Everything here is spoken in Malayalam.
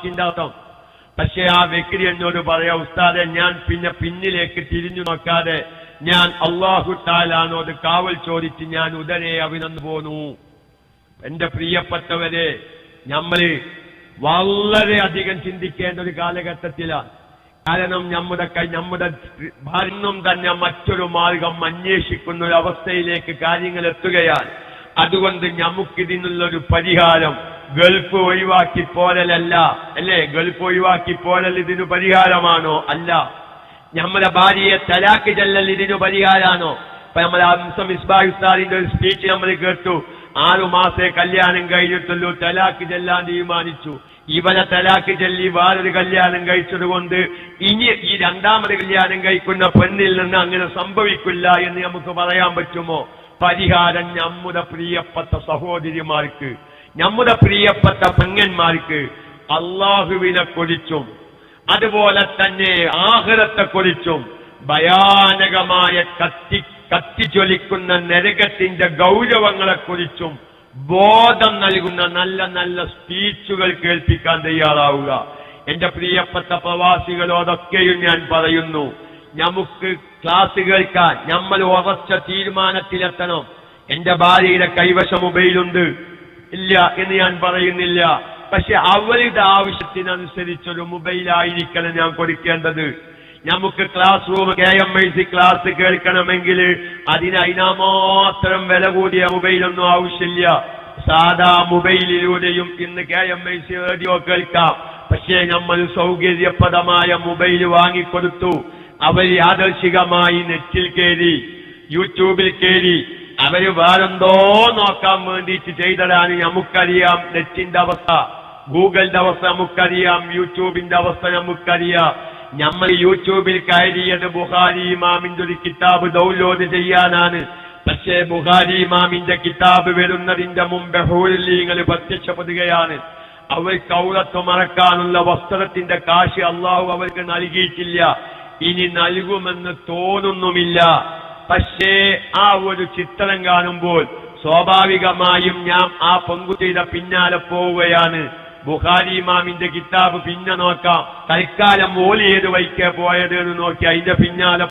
വാക്കിന്റെ അർത്ഥം പക്ഷെ ആ വ്യക്തി എന്നോട് പറയാ ഉസ്താദെ ഞാൻ പിന്നെ പിന്നിലേക്ക് തിരിഞ്ഞു നോക്കാതെ ഞാൻ അള്ളാഹു അത് കാവൽ ചോദിച്ച് ഞാൻ ഉടനെ അഭിനന്ദു പോന്നു. എന്റെ പ്രിയപ്പെട്ടവരെ നമ്മൾ വളരെ അധികം ചിന്തിക്കേണ്ട ഒരു കാലഘട്ടത്തിലാണ്. കാരണം നമ്മുടെ കൈ നമ്മുടെ ഭരണം തന്നെ മറ്റൊരു മാർഗം അന്വേഷിക്കുന്ന ഒരു അവസ്ഥയിലേക്ക് കാര്യങ്ങൾ എത്തുകയാണ്. അതുകൊണ്ട് നമുക്കിതിനുള്ളൊരു പരിഹാരം ഗൾഫ് ഒഴിവാക്കി പോരലല്ല. അല്ലേ? ഗൾഫ് ഒഴിവാക്കി പോരൽ ഇതിനു പരിഹാരമാണോ? അല്ല. നമ്മുടെ ഭാര്യയെ തലാക്ക് ചെല്ലൽ ഇതിനു പരിഹാരമാണോ ഇപ്പൊ നമ്മൾ അംസം ഒരു സ്പീച്ച് നമ്മൾ കേട്ടു. ആറു മാസേ കല്യാണം കഴിഞ്ഞിട്ടുള്ളൂ. തലാക്ക് ചെല്ലാൻ തീരുമാനിച്ചു. ഇവരെ തലാക്ക് ചൊല്ലി വേറൊരു കല്യാണം കഴിച്ചത് കൊണ്ട് ഇനി ഈ രണ്ടാമത് കല്യാണം കഴിക്കുന്ന പെണ്ണിൽ നിന്ന് അങ്ങനെ സംഭവിക്കില്ല എന്ന് നമുക്ക് പറയാൻ പറ്റുമോ? പരിഹാരം നമ്മുടെ പ്രിയപ്പെട്ട സഹോദരിമാർക്ക്. നമ്മുടെ പ്രിയപ്പെട്ട പെങ്ങന്മാർക്ക് അള്ളാഹുവിനെ കുറിച്ചും അതുപോലെ തന്നെ ആഹ്റത്തെ കുറിച്ചും ഭയാനകമായ കത്തി കത്തിച്ചൊലിക്കുന്ന നരകത്തിന്റെ ഗൗരവങ്ങളെ കുറിച്ചും ബോധം നൽകുന്ന നല്ല നല്ല സ്പീച്ചുകൾ കേൾപ്പിക്കാൻ തയ്യാറാവുക. എന്റെ പ്രിയപ്പെട്ട പ്രവാസികളോടൊക്കെയും ഞാൻ പറയുന്നു. നമുക്ക് ക്ലാസ് കേൾക്കാൻ നമ്മൾ ഉറച്ച തീരുമാനത്തിലെത്തണം. എന്റെ ഭാര്യയുടെ കൈവശം മൊബൈലുണ്ട്. ഇല്ല എന്ന് ഞാൻ പറയുന്നില്ല. പക്ഷെ അവരുടെ ആവശ്യത്തിനനുസരിച്ചൊരു മൊബൈലായിരിക്കണം ഞാൻ കൊടുക്കേണ്ടത്. നമുക്ക് classroom K M I C class കേൾക്കണമെങ്കിൽ അതിന് മാത്രം വില കൂടിയ മൊബൈലൊന്നും ആവശ്യമില്ല. സാധാ മൊബൈലിലൂടെയും ഇന്ന് K M I C radio കേൾക്കാം. പക്ഷേ നമ്മൾ സൗകര്യപ്രദമായ മൊബൈൽ വാങ്ങിക്കൊടുത്തു. അവർ യാദർശികമായി നെറ്റിൽ കയറി യൂട്യൂബിൽ കയറി അവർ വേറെന്തോ നോക്കാൻ വേണ്ടിയിട്ട് ചെയ്തതാണ്. നമുക്കറിയാം നെറ്റിന്റെ അവസ്ഥ ഗൂഗിളിന്റെ അവസ്ഥ നമുക്കറിയാം യൂട്യൂബിന്റെ അവസ്ഥ നമുക്കറിയാം. നമ്മൾ യൂട്യൂബിൽ കയറിയത് ബുഹാരി ഇമാമിന്റെ ഒരു കിതാബ് ഡൗൺലോഡ് ചെയ്യാനാണ്. പക്ഷേ ബുഹാരി ഇമാമിന്റെ കിതാബ് വരുന്നതിന്റെ മുമ്പ് ഹൂലിങ്ങൾ പ്രത്യക്ഷപ്പെടുകയാണ്. അവർ കൗളത്വം മറക്കാനുള്ള വസ്ത്രത്തിന്റെ കാശ് അള്ളാഹു അവർക്ക് നൽകിയിട്ടില്ല. ഇനി നൽകുമെന്ന് തോന്നുന്നുമില്ല. പക്ഷേ ആ ഒരു ചിത്രം കാണുമ്പോൾ സ്വാഭാവികമായും ഞാൻ ആ പെൺകുട്ടിയുടെ പിന്നാലെ പോവുകയാണ്. ബുഹാരി ഇമാമിന്റെ കിതാബ് പിന്നെ നോക്കാം. തൽക്കാലം ഓലി ഏത് വൈക്കേ പോയത് എന്ന് നോക്കി അതിന്റെ പിന്നാലെ